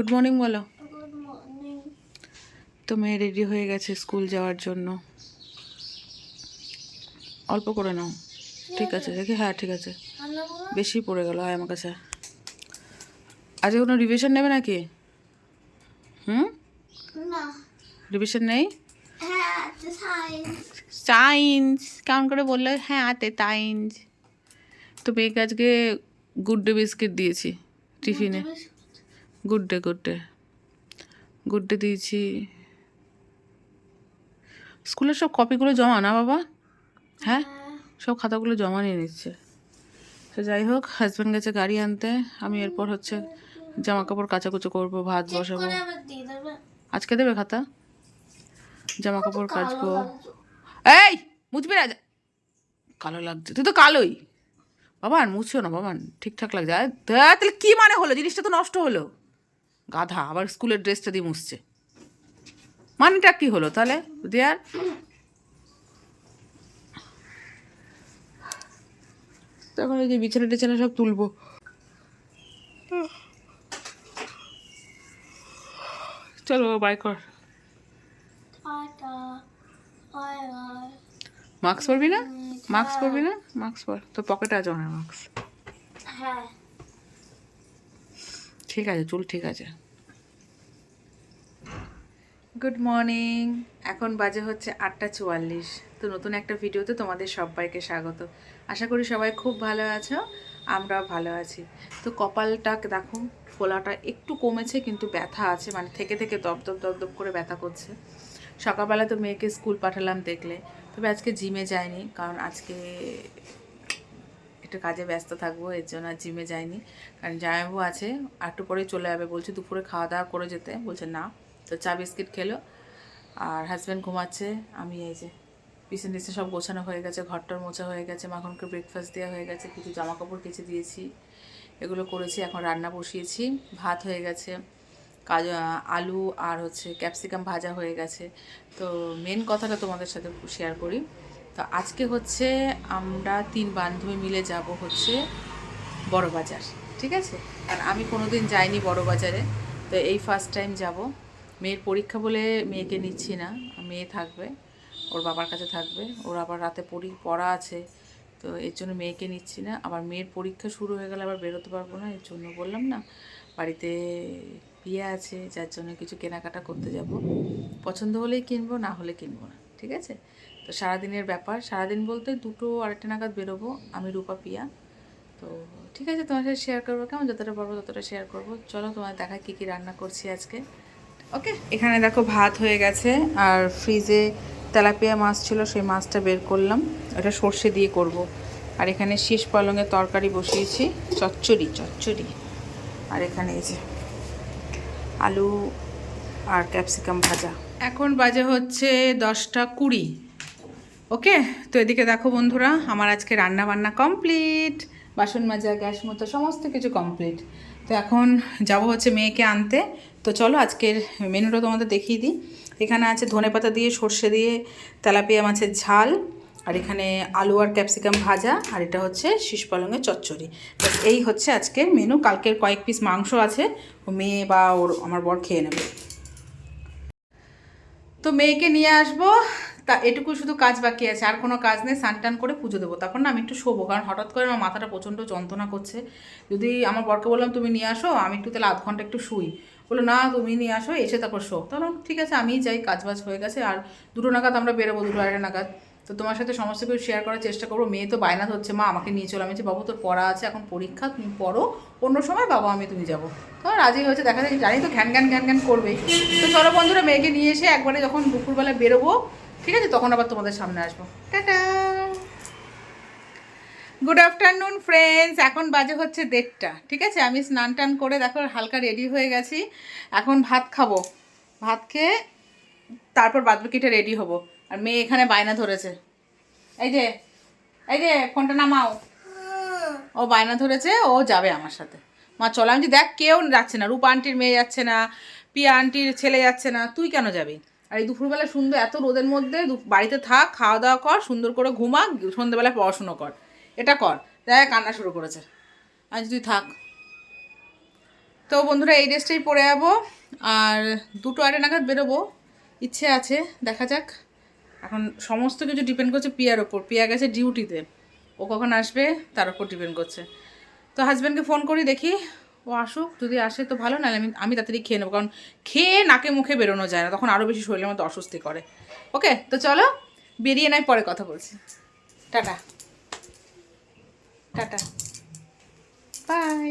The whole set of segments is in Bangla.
গুড মর্নিং বলো। তো মেয়ে রেডি হয়ে গেছে স্কুল যাওয়ার জন্য? অল্প করে নাও। ঠিক আছে। দেখি হ্যাঁ ঠিক আছে। বেশি পড়ে গেল হয় আমার কাছে। আজকে কোনো রিভিশন নেবে নাকি? হুম? রিভিশন নেই? হ্যাঁ সাইন্স সায়েন্স কেমন করে বললে? হ্যাঁ আতে সায়েন্স তো মেয়েকে আজকে গুড ডে বিস্কিট দিয়েছি টিফিনে। Good Day Good Day Good Day দিয়েছি। স্কুলের সব কপিগুলো জমা না বাবা? হ্যাঁ? সব খাতাগুলো জমা নিয়ে নিচ্ছে। তো যাই হোক হাজব্যান্ড গেছে গাড়ি আনতে। আমি এরপর হচ্ছে জামা কাপড় কাচাকুচো করব ভাত বসাবো। আজকে দেবে খাতা? জামা কাপড় কাচবো। এই মুছবি না। কালো লাগছে। তুই তো কালোই। বাবান মুছিও না বাবান। ঠিকঠাক লাগছে। তাহলে কি মানে হলো? জিনিসটা তো নষ্ট হলো। গাধা আবার স্কুলের ড্রেসটা দিয়ে মুছছে। মানেটা কি হলো তাহলে দেয়ার? তখন ওই যে বিছানা টিছানা সব তুলবো। চলো বাই কর। মাস্ক পরবি না? মাস্ক পরবি না? মাস্ক পর। তোর পকেটে আছে ওনার মাস্ক হ্যাঁ। ঠিক আছে, চুল ঠিক আছে। গুড মর্নিং এখন বাজে হচ্ছে আটটা চুয়াল্লিশ। তো নতুন একটা ভিডিওতে তোমাদের সবাইকে স্বাগত। আশা করি সবাই খুব ভালো আছো, আমরাও ভালো আছি। তো কপালটা দেখো, ফোলাটা একটু কমেছে, কিন্তু ব্যথা আছে মানে থেকে থেকে দপ দপ দপ দপ করে ব্যথা করছে। সকালবেলা তো মেয়েকে স্কুল পাঠালাম দেখলে। তবে আজকে জিমে যায়নি, কারণ আজকে একটু কাজে ব্যস্ত থাকব, এর জন্য আর জিমে যাইনি। কারণ জামাইবাবু আছে আর একটু পরে চলে যাবে, বলছে দুপুরে খাওয়া দাওয়া করে যেতে। বলছে, না। তো চা বিস্কিট খেলো। আর হাজব্যান্ড ঘুমাচ্ছে, আমি এই যে পিছন টিসে সব গোছানো হয়ে গেছে, ঘরটার মোছা হয়ে গেছে, মাখনকে ব্রেকফাস্ট দেওয়া হয়ে গেছে, কিছু জামা কাপড় কেচে দিয়েছি, এগুলো করেছি, এখন রান্না বসিয়েছি, ভাত হয়ে গেছে, কাজ আলু আর হচ্ছে ক্যাপসিকাম ভাজা হয়ে গেছে। তো মেন কথাটা তোমাদের সাথে শেয়ার করি। তো আজকে হচ্ছে আমরা তিন বান্ধবী মিলে যাব হচ্ছে বড় বাজার, ঠিক আছে? আর আমি কোনোদিন যাইনি বড় বাজারে, তো এই ফার্স্ট টাইম যাব। মেয়ের পরীক্ষা বলে মেয়েকে নিচ্ছি না, মেয়ে থাকবে, ওর বাবার কাছে থাকবে, ওর আবার রাতে পড়ি, পড়া আছে, তো এর জন্য মেয়েকে নিচ্ছি না। আবার মেয়ের পরীক্ষা শুরু হয়ে গেলে আবার বেরোতে পারব না, এর জন্য বললাম না, বাড়িতে বিয়ে আছে, যার জন্য কিছু কেনাকাটা করতে যাব। পছন্দ হলেই কিনবো, না হলে কিনবো না, ঠিক আছে? সারাদিনের ব্যাপার। সারাদিন বলতে দুটো আড়াইটা নাগাদ বেরোবো, আমি, রূপা, পিয়া। তো ঠিক আছে, তোমার সাথে শেয়ার করব কেমন? যতটা পারব ততটা শেয়ার করব। চলো, তোমার দেখা কী কী রান্না করছি আজকে। ওকে এখানে দেখো ভাত হয়ে গেছে, আর ফ্রিজে তেলাপিয়া মাছ ছিল, সেই মাছটা বের করলাম। ওটা সর্ষে দিয়ে করব। আর এখানে শীষ পালংয়ের তরকারি বসিয়েছি, চচ্চড়ি চচ্চড়ি। আর এখানে এই যে আলু আর ক্যাপসিকাম ভাজা। এখন বাজে হচ্ছে দশটা কুড়ি। ওকে, তো এদিকে দেখো বন্ধুরা, আমার আজকে রান্না বান্না কমপ্লিট। বাসন মাজা, গ্যাস মতো, সমস্ত কিছু কমপ্লিট। তো এখন যাব হচ্ছে মেয়েকে আনতে। তো চলো, আজকের মেনুটা তোমাদের দেখিয়ে দিই। এখানে আছে ধনেপাতা দিয়ে সর্ষে দিয়ে তেলাপিয়া মাছের ঝাল, আর এখানে আলু আর ক্যাপসিকাম ভাজা, আর এটা হচ্ছে শীষ পালঙের চচ্চড়ি। এই হচ্ছে আজকের মেনু। কালকের কয়েক পিস মাংস আছে, ও মেয়ে বা ওর আমার বর খেয়ে নেবে। তো মেয়েকে নিয়ে আসব। তা এটুকু শুধু কাজ বাকি আছে, আর কোনো কাজ নেই টান করে পুজো দেবো। তখন না আমি একটু শোবো, কারণ হঠাৎ করে আমার মাথাটা প্রচণ্ড যন্ত্রণা করছে। যদি আমার বরকে বললাম, তুমি নিয়ে আসো, আমি একটু তাহলে আধ ঘণ্টা একটু শুই। বলল, না, তুমি নিয়ে আসো, এসে তারপর শো। তখন ঠিক আছে, আমিই যাই কাজ বাজ হয়ে গেছে, আর দুটো নাগাদ আমরা বেরোবো, দুটো আড়াই নাগাদ। তো তোমার সাথে সমস্ত কিছু শেয়ার করার চেষ্টা করব। মেয়ে তো বায়না হচ্ছে, মা আমাকে নিয়ে চলো। আমি যে বাবু, তোর পড়া আছে, এখন পরীক্ষা, তুমি পড়ো, অন্য সময় বাবা আমি তুমি যাব। তো রাজি হয়েছে, দেখা যায় জানি তো ঘ্যান ঘ্যান ঘ্যান ঘ্যান করবেই। তো চলো বন্ধুরা, মেয়েকে নিয়ে এসে একবারে যখন দুপুরবেলা বেরোবো ঠিক আছে, তখন আবার তোমাদের সামনে আসব। গুড আফটারনুন ফ্রেন্ডস এখন বাজে হচ্ছে দেড়টা, ঠিক আছে? আমি স্নান টান করে দেখো, হালকা রেডি হয়ে গেছি। এখন ভাত খাব। ভাত খেয়ে তারপর বাদবাকিটা রেডি হব। আর মেয়ে এখানে বায়না ধরেছে। এই যে এই যে, ফোনটা নামাও। ও বায়না ধরেছে, ও যাবে আমার সাথে। মা, চলো, আমি যে দেখ, কেউ যাচ্ছে না। রূপা আন্টির মেয়ে যাচ্ছে না, পিয়া আন্টির ছেলে যাচ্ছে না। তুই কেন যাবি? আর এই দুপুরবেলা সুন্দর এত রোদের মধ্যে বাড়িতে থাক, খাওয়া দাওয়া কর, সুন্দর করে ঘুমা, সন্ধ্যেবেলায় পড়াশুনো কর। এটা কর। দেখ, কান্না শুরু করেছে। আজ তুই থাক। তো বন্ধুরা, এই ড্রেসটাই পরে যাব। আর দুটো আড়ে নাগাদ বেরোবো। ইচ্ছে আছে, দেখা যাক। এখন সমস্ত কিছু ডিপেন্ড করছে পিয়ার ওপর। পিয়া গেছে ডিউটিতে ও কখন আসবে, তার ওপর ডিপেন্ড করছে। তো হাজব্যান্ডকে ফোন করি, দেখি। ও আসুক যদি আসে তো ভালো নাহলে আমি আমি তাড়াতাড়ি খেয়ে নেব। কারণ খেয়ে নাকে মুখে বেরোনো যায় না তখন আরও বেশি শরীরের মধ্যে অস্বস্তি করে। ওকে তো চলো বেরিয়ে নাই পরে কথা বলছি। টাটা। টাটা। বাই।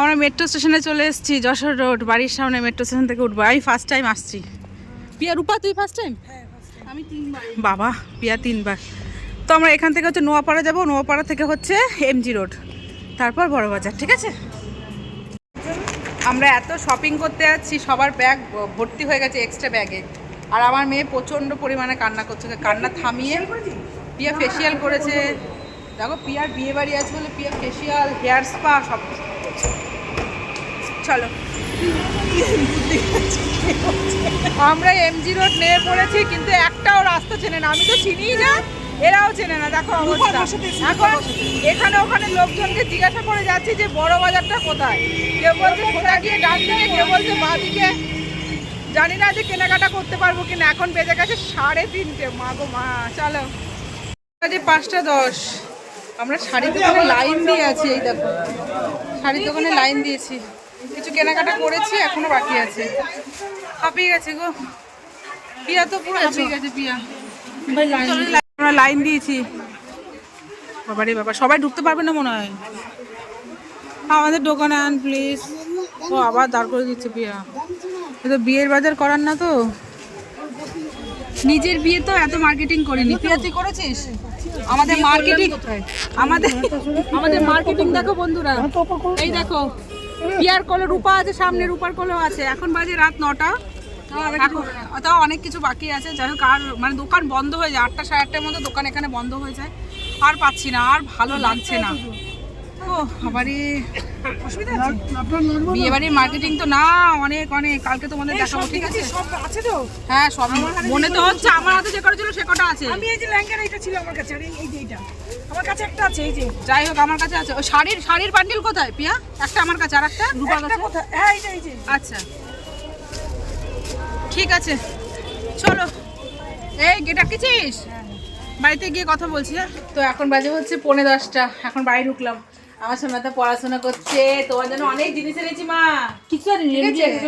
আমরা মেট্রো স্টেশনে চলে এসেছি যশোর রোড বাড়ির সামনে মেট্রো স্টেশন থেকে উঠবো। আমি ফার্স্ট টাইম আসছি। পিয়া রূপা তুই ফার্স্ট টাইম আমি তিনবার। বাবা পিয়া তিনবার। তো আমরা এখান থেকে হচ্ছে নোয়াপাড়া যাব নোয়াপাড়া থেকে হচ্ছে এমজি রোড তারপর বড় বাজার ঠিক আছে? আমরা এত শপিং করতে যাচ্ছি, সবার ব্যাগ ভর্তি হয়ে গেছে এক্সট্রা ব্যাগে আর আমার মেয়ে প্রচণ্ড পরিমাণে কান্না করছে, কান্না থামিয়ে পিয়া ফেসিয়াল করেছে। দেখো, পিয়ার বিয়ে বাড়ি আছে বলে পিয়া ফেসিয়াল হেয়ার স্পা সব চলো। আমরা এমজি রোড নিয়ে পড়েছি, কিন্তু একটাও রাস্তা চেনে না। আমি তো চিনিই না। এরাও চেনে না দেখো অবস্থা। এখন এখানে ওখানে লোকজনকে জিজ্ঞাসা করে যাচ্ছি যে বড় বাজারটা কোথায়? কেউ বলছে সোজা গিয়ে ডান দিকে। কেউ বলছে বাঁ দিকে জানি না যে কেনাকাটা করতে পারব কিনা এখন বেজে গেছে সাড়ে তিনটে। মা গো মা চলো। বাজে পাঁচটা দশ। আমরা শাড়ির দোকানে লাইন দিয়ে আছি এই দেখো। শাড়ির দোকানে লাইন দিয়েছি। কিছু কেনাকাটা করেছি এখনও বাকি আছে। হাঁপিয়ে গেছে গো। পিয়া তো পুরো হাঁপিয়ে গেছে। চলো, আমরা লাইন দিয়েছি। বাবারে বাবা সবাই ঢুকতে পারবে না মনে হয়। আমাদের দোকানে আন প্লিজ ও আবার দাঁড় করে দিচ্ছে এ তো বিয়ের বাজার করার না তো। নিজের বিয়ে তো এত মার্কেটিং করিনি। পিয়া তুই করেছিস? আমাদের মার্কেটিং আমাদের আমাদের মার্কেটিং দেখো বন্ধুরা। এই দেখো বিয়ার কলো রূপা আছে সামনে রূপার কলো আছে। এখন বাজে রাত নটা। তাও অনেক কিছু বাকি আছে। যাই হোক আর মানে দোকান বন্ধ হয়ে যায়। আটটা সাড়ে আটটার মধ্যে দোকান এখানে বন্ধ হয়ে যায়। আর পাচ্ছি না আর ভালো লাগছে না। ও আবারই অসুবিধা আছে? বিয়ে বাড়ির মার্কেটিং তো না অনেক অনেক। কালকে তোমাদের দেখাবো ঠিক আছে? সব আছে তো? হ্যাঁ সব মনে তো হচ্ছে আমার হাতে যে কটা ছিল সে কটা আছে। আমি এই যে ল্যাঙ্গার এইটা ছিল আমার কাছে আর এই এই যে এইটা। আমার কাছে একটা আছে এই যে। যাই হোক আমার কাছে আছে। ও শাড়ির শাড়ির বান্ডিল কোথায় পিয়া? একটা আমার কাছে আর একটা? কোথায়? হ্যাঁ এইটা এই যে। আচ্ছা। ঠিক আছে। চলো। এই গেটা কিছিস বাড়িতে গিয়ে কথা বলছি হ্যাঁ? তো এখন বাজে হচ্ছে পৌনে দশটা। এখন বাড়ি ঢুকলাম। আমার সোনাটা পড়াশোনা করছে। তোমার জন্য অনেক জিনিস এনেছি মা। কিছু আর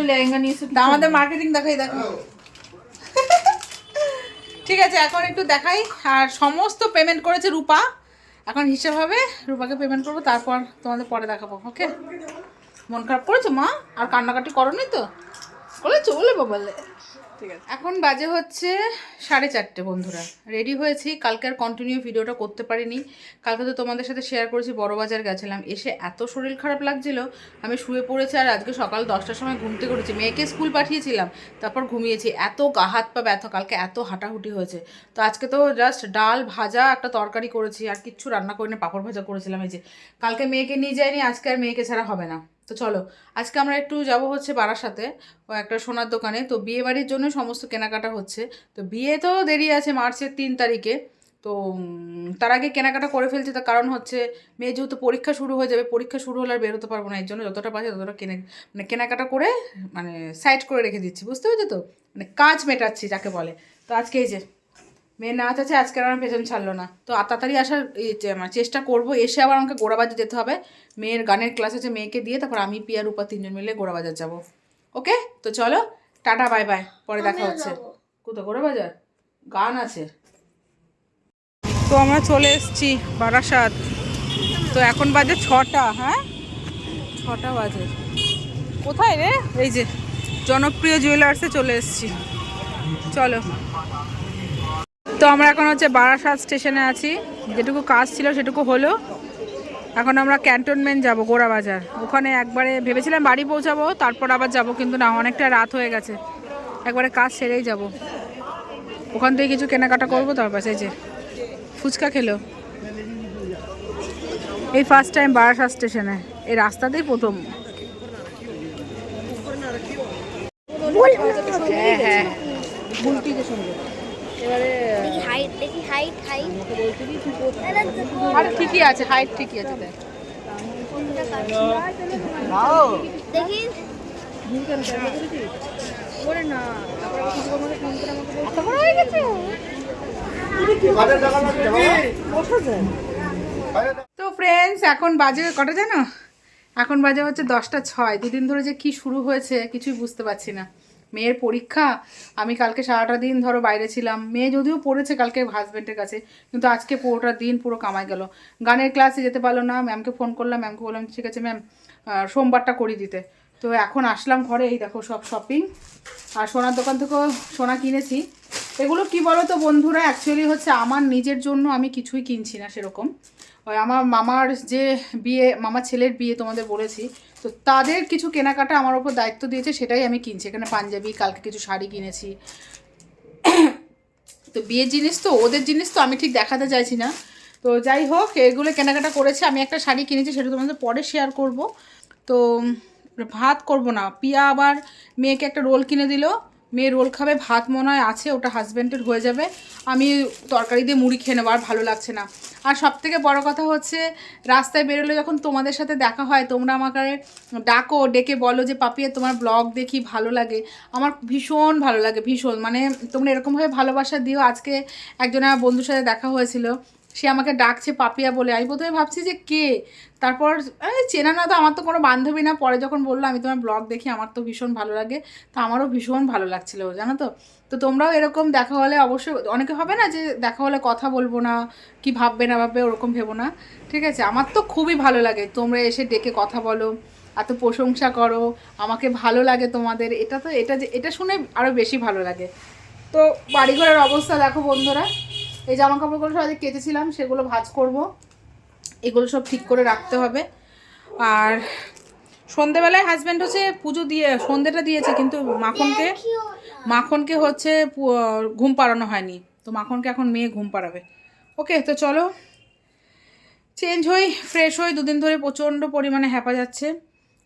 লেহেঙ্গা নিয়ে তা আমাদের মার্কেটিং দেখাই দেখো। ঠিক আছে এখন একটু দেখাই। আর সমস্ত পেমেন্ট করেছে রূপা। এখন হিসাব হবে রূপাকে পেমেন্ট করব তারপর তোমাদের পরে দেখাবো ওকে মন খারাপ করেছ মা? আর কান্নাকাটি করোনি তো? বলে বাবালে। ঠিক আছে এখন বাজে হচ্ছে সাড়ে চারটে বন্ধুরা। রেডি হয়েছি। কালকে আর কন্টিনিউ ভিডিওটা করতে পারিনি। কালকে তো তোমাদের সাথে শেয়ার করেছি বড় বাজার গেছিলাম। এসে এত শরীর খারাপ লাগছিল, আমি শুয়ে পড়েছি আর আজকে সকাল দশটার সময় ঘুমতে করেছি মেয়েকে স্কুল পাঠিয়েছিলাম, তারপর ঘুমিয়েছি। এত গা হাত পা ব্যথা, কালকে এত হাঁটাহুটি হয়েছে। তো আজকে তো জাস্ট ডাল ভাজা একটা তরকারি করেছি, আর কিচ্ছু রান্না করিনি, পাঁপড় ভাজা করেছিলাম এই যে। কালকে মেয়েকে নিয়ে যায়নি আজকে আর মেয়েকে ছাড়া হবে না। তো চলো, আজকে আমরা একটু যাব হচ্ছে বারাসাতে একটা সোনার দোকানে। তো বিয়ে বাড়ির জন্য সমস্ত কেনাকাটা হচ্ছে। তো বিয়ে তো দেরি আছে মার্চের তিন তারিখে। তো তার আগে কেনাকাটা করে ফেলছি। তার কারণ হচ্ছে, মেয়ে যেহেতু পরীক্ষা শুরু হয়ে যাবে, পরীক্ষা শুরু হলে আর বেরোতে পারব না। এর জন্য যতটা পাচ্ছি ততটা কেনে মানে কেনাকাটা করে মানে সাইড করে রেখে দিচ্ছি। বুঝতে পেরেছ তো? মানে কাজ মেটাচ্ছি, যাকে বলে। তো আজকে এই যে মেয়ের নাচ আছে আজকে আমার পেছন ছাড়লো না। তো তাড়াতাড়ি আসার আমার চেষ্টা করব এসে আবার আমাকে গোড়াবাজার যেতে হবে। মেয়ের গানের ক্লাস আছে মেয়েকে দিয়ে তারপর আমি পিয়া রূপা তিনজন মিলে গোড়াবাজার যাব। ওকে? তো চলো টাটা বাই বাই পরে দেখা হচ্ছে। কোথাও গোড়াবাজার? গান আছে। তো আমরা চলে এসেছি বারাসাত। তো এখন বাজে ছটা হ্যাঁ? ছটা বাজে। কোথায় রে? এই যে জনপ্রিয় জুয়েলার্সে চলে এসেছি। চলো। তো আমরা এখন হচ্ছে বারাসাত স্টেশনে আছি। যেটুকু কাজ ছিল সেটুকু হলো। এখন আমরা ক্যান্টনমেন্ট যাব গোড়া বাজার। ওখানে একবারে ভেবেছিলাম বাড়ি পৌঁছাবো তারপর আবার যাব কিন্তু না অনেকটা রাত হয়ে গেছে। একবারে কাজ সেরেই যাব। ওখান থেকে কিছু কেনাকাটা করব তারপর এই যে ফুচকা খেলো। এই ফার্স্ট টাইম বারাসাত স্টেশনে। এই রাস্তাতেই প্রথম। হ্যাঁ হ্যাঁ। দেখি হাইট দেখি হাইট হাইট আর ঠিকই আছে? হাইট ঠিকই আছে? দেখ। দেখি। ওরে না তারপর আবার কিছু আমাকে ফোন করে আমাকে এত বড় হয়ে গেছে? তো ফ্রেন্ডস এখন বাজে কটা জানো? এখন বাজে হচ্ছে দশটা ছয়। দুদিন ধরে যে কি শুরু হয়েছে কিছুই বুঝতে পারছি না। মেয়ের পরীক্ষা, আমি কালকে সারাটা দিন ধরো বাইরে ছিলাম। মেয়ে যদিও পড়েছে কালকে হাজব্যান্ডের কাছে, কিন্তু আজকে পুরোটা দিন পুরো কামাই গেল। গানের ক্লাসে যেতে পারল না ম্যামকে ফোন করলাম ম্যামকে বললাম, ঠিক আছে ম্যাম সোমবারটা করিয়ে দিতে। তো এখন আসলাম ঘরে, এই দেখো সব শপিং আর সোনার দোকান থেকেও সোনা কিনেছি। এগুলো কি বলো তো বন্ধুরা অ্যাকচুয়ালি হচ্ছে আমার নিজের জন্য আমি কিছুই কিনছি না সেরকম। ওই আমার মামার যে বিয়ে, মামার ছেলের বিয়ে তোমাদের বলেছি তো তাদের কিছু কেনাকাটা আমার ওপর দায়িত্ব দিয়েছে, সেটাই আমি কিনছি। এখানে পাঞ্জাবি, কালকে কিছু শাড়ি কিনেছি। তো বিয়ের জিনিস তো, ওদের জিনিস তো আমি ঠিক দেখাতে চাইছি না। তো যাই হোক, এগুলো কেনাকাটা করেছে। আমি একটা শাড়ি কিনেছি, সেটা তোমাদের পরে শেয়ার করব। তো ভাত করব না। পিয়া আবার মেয়েকে একটা রোল কিনে দিল। মেয়ে রোল খাবে, ভাত মনে হয় আছে, ওটা হাজব্যান্ডের হয়ে যাবে। আমি তরকারি দিয়ে মুড়ি খেয়ে নেব, আর ভালো লাগছে না। আর সব থেকে বড় কথা হচ্ছে, রাস্তায় বেরোলে যখন তোমাদের সাথে দেখা হয়, তোমরা আমাকে ডাকো, ডেকে বলো যে পাপিয়া তোমার ব্লগ দেখি, ভালো লাগে। আমার ভীষণ ভালো লাগে, ভীষণ। মানে তোমরা এরকমভাবে ভালোবাসা দিও। আজকে একজনের বন্ধুর সাথে দেখা হয়েছিল সে আমাকে ডাকছে পাপিয়া বলে। আমি প্রথমে ভাবছি যে কে? তারপর চেনা না তো, আমার তো কোনো বান্ধবী না। পরে যখন বলল, আমি তোমার ব্লগ দেখি, আমার তো ভীষণ ভালো লাগে। তো আমারও ভীষণ ভালো লাগছিল, জানো তো? তো তোমরাও এরকম দেখা হলে অবশ্যই, অনেকে হবে না যে দেখা হলে কথা বলব না, কি ভাববে না ভাববে, ওরকম ভেবো না। ঠিক আছে? আমার তো খুবই ভালো লাগে, তোমরা এসে ডেকে কথা বলো, এত প্রশংসা করো, আমাকে ভালো লাগে তোমাদের। এটা তো, এটা যে, এটা শুনে আরও বেশি ভালো লাগে। তো বাড়িঘরের অবস্থা দেখো বন্ধুরা। এই জামা কাপড়গুলো সব আজকে কেচেছিলাম সেগুলো ভাজ করব। এগুলো সব ঠিক করে রাখতে হবে। আর সন্ধেবেলায় হাজব্যান্ড হচ্ছে পুজো দিয়ে সন্ধেটা দিয়েছে কিন্তু মাখনকে মাখনকে হচ্ছে ঘুম পাড়ানো হয়নি। তো মাখনকে এখন মেয়ে ঘুম পাড়াবে। ওকে তো চলো। চেঞ্জ হই ফ্রেশ হই দুদিন ধরে প্রচণ্ড পরিমাণে হ্যাপা যাচ্ছে।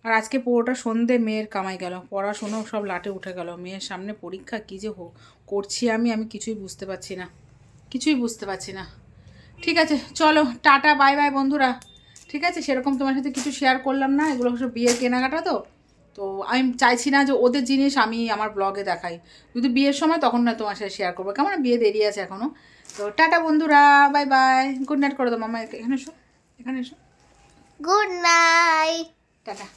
আর আজকে পুরোটা সন্ধে মেয়ের কামাই গেল। পড়াশুনো সব লাটে উঠে গেল। মেয়ের সামনে পরীক্ষা কী যে করছি আমি আমি কিছুই বুঝতে পারছি না। কিছুই বুঝতে পারছি না। ঠিক আছে চলো টাটা বাই বাই বন্ধুরা। ঠিক আছে সেরকম তোমার সাথে কিছু শেয়ার করলাম না এগুলো সব বিয়ের কেনাকাটা তো। তো আমি চাইছি না যে ওদের জিনিস আমি আমার ব্লগে দেখাই। যদি বিয়ের সময় তখন না তোমার সাথে শেয়ার করব। কেমন? বিয়ে দেরি আছে এখনও তো টাটা বন্ধুরা বাই বাই গুড নাইট করে দাও মামা এখানে এসো এখানে এসো। Good night tata.